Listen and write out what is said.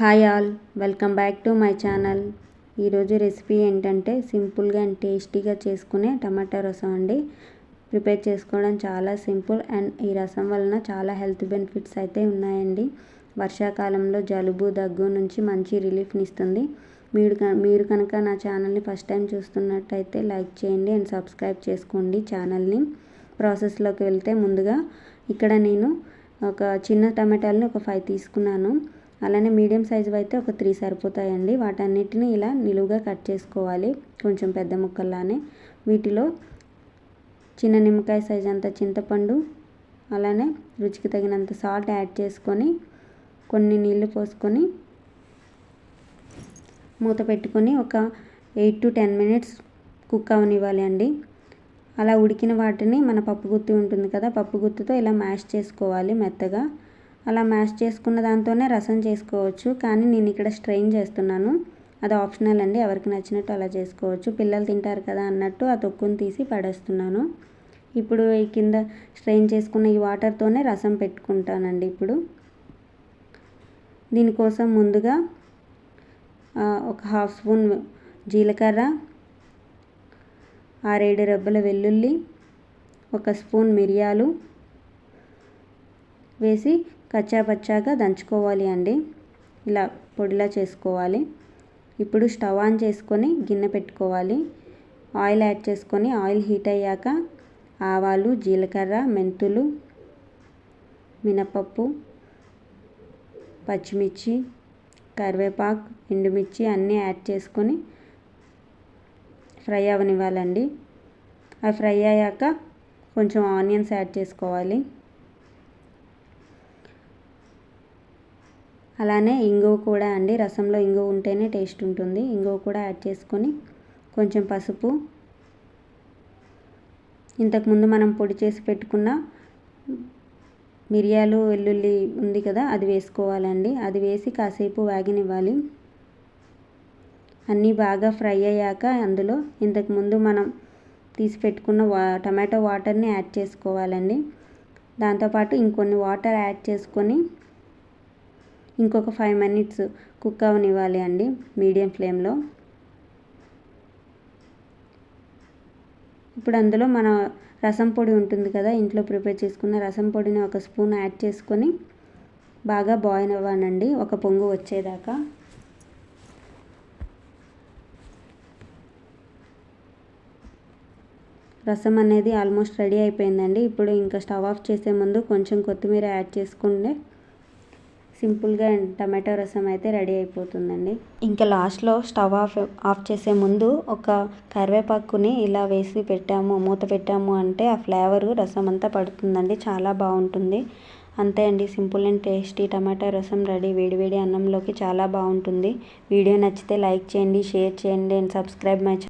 Hi all welcome back to my channel. ఈరోజు recipe ఏంటంటే సింపుల్గా అండ్ టేస్టీగా చేసుకునే టమాటా రసం అండి. ప్రిపేర్ చేసుకోవడం చాలా సింపుల్ అండ్ ఈ రసం వలన చాలా హెల్త్ బెనిఫిట్స్ అయితే ఉన్నాయండి. వర్షాకాలంలో జలుబు దగ్గు నుంచి మంచి రిలీఫ్ని ఇస్తుంది మీరు మీరు కనుక నా ఛానల్ని ఫస్ట్ టైం చూస్తున్నట్టయితే లైక్ చేయండి అండ్ సబ్స్క్రైబ్ చేసుకోండి ఛానల్ని. ప్రాసెస్లోకి వెళ్తే ముందుగా ఇక్కడ నేను ఒక చిన్న టమాటాలని ఒక ఫైవ్ తీసుకున్నాను. అలానే మీడియం సైజు అయితే ఒక త్రీ సరిపోతాయండి. వాటన్నిటిని ఇలా నిలువుగా కట్ చేసుకోవాలి. కొంచెం పెద్ద ముక్కల్లానే. వీటిలో చిన్న నిమ్మకాయ సైజ్ అంత చింతపండు అలానే రుచికి తగినంత సాల్ట్ యాడ్ చేసుకొని కొన్ని నీళ్ళు పోసుకొని మూత పెట్టుకొని ఒక eight to ten minutes cook అవనివ్వాలి అండి. అలా ఉడికిన వాటిని మన పప్పు గుత్తి ఉంటుంది కదా పప్పు గుత్తితో ఇలా మ్యాష్ చేసుకోవాలి మెత్తగా. అలా మ్యాష్ చేసుకున్న దాంతోనే రసం చేసుకోవచ్చు. కానీ నేను ఇక్కడ స్ట్రెయిన్ చేస్తున్నాను. అది ఆప్షనల్ అండి. ఎవరికి నచ్చినట్టు అలా చేసుకోవచ్చు. పిల్లలు తింటారు కదా అన్నట్టు ఆ తొక్కుని తీసి పడేస్తున్నాను. ఇప్పుడు ఈ కింద స్ట్రెయిన్ చేసుకున్న ఈ వాటర్తోనే రసం పెట్టుకుంటానండి ఇప్పుడు. దీనికోసం ముందుగా ఒక హాఫ్ స్పూన్ జీలకర్ర ఆరేడు రెబ్బల వెల్లుల్లి ఒక స్పూన్ మిరియాలు వేసి కచ్చాపచ్చాగా దంచుకోవాలి అండి. ఇలా పొడిలా చేసుకోవాలి. ఇప్పుడు స్టవ్ ఆన్ చేసుకొని గిన్నె పెట్టుకోవాలి. ఆయిల్ యాడ్ చేసుకొని ఆయిల్ హీట్ అయ్యాక ఆవాలు జీలకర్ర మెంతులు మినపప్పు పచ్చిమిర్చి కరివేపాకు ఎండుమిర్చి అన్నీ యాడ్ చేసుకొని ఫ్రై అవనివ్వాలండి. అవి ఫ్రై అయ్యాక కొంచెం ఆనియన్స్ యాడ్ చేసుకోవాలి. అలానే ఇంగువ కూడా అండి. రసంలో ఇంగువ ఉంటేనే టేస్ట్ ఉంటుంది. ఇంగువ కూడా యాడ్ చేసుకొని కొంచెం పసుపు. ఇంతకుముందు మనం పొడి చేసి పెట్టుకున్న మిరియాలు వెల్లుల్లి ఉంది కదా అది వేసుకోవాలండి. అది వేసి కాసేపు వాగినివ్వాలి. అన్నీ బాగా ఫ్రై అయ్యాక అందులో ఇంతకుముందు మనం తీసి పెట్టుకున్న వా టమాటో వాటర్ని యాడ్ చేసుకోవాలండి. దాంతోపాటు ఇంకొన్ని వాటర్ యాడ్ చేసుకొని ఇంకొక ఫైవ్ మినిట్స్ కుక్ అవనివ్వాలి అండి మీడియం ఫ్లేమ్లో ఇప్పుడు అందులో మన రసం పొడి ఉంటుంది కదా ఇంట్లో ప్రిపేర్ చేసుకున్న రసం పొడిని ఒక స్పూన్ యాడ్ చేసుకొని బాగా బాయిల్ అవ్వనండి ఒక పొంగు వచ్చేదాకా. రసం అనేది ఆల్మోస్ట్ రెడీ అయిపోయిందండి ఇప్పుడు ఇంకా స్టవ్ ఆఫ్ చేసే ముందు కొంచెం కొత్తిమీర యాడ్ చేసుకుంటే సింపుల్గా టమాటో రసం అయితే రెడీ అయిపోతుందండి. ఇంకా లాస్ట్లో స్టవ్ ఆఫ్ ఆఫ్ చేసే ముందు ఒక కరివేపాకుని ఇలా వేసి పెట్టాము మూత పెట్టాము అంటే ఆ ఫ్లేవర్ రసం అంతా పడుతుందండి చాలా బాగుంటుంది. అంతే అండి సింపుల్ అండ్ టేస్టీ టమాటా రసం రెడీ వేడివేడి అన్నంలోకి చాలా బాగుంటుంది. వీడియో నచ్చితే లైక్ చేయండి షేర్ చేయండి అండ్ సబ్స్క్రైబ్ మై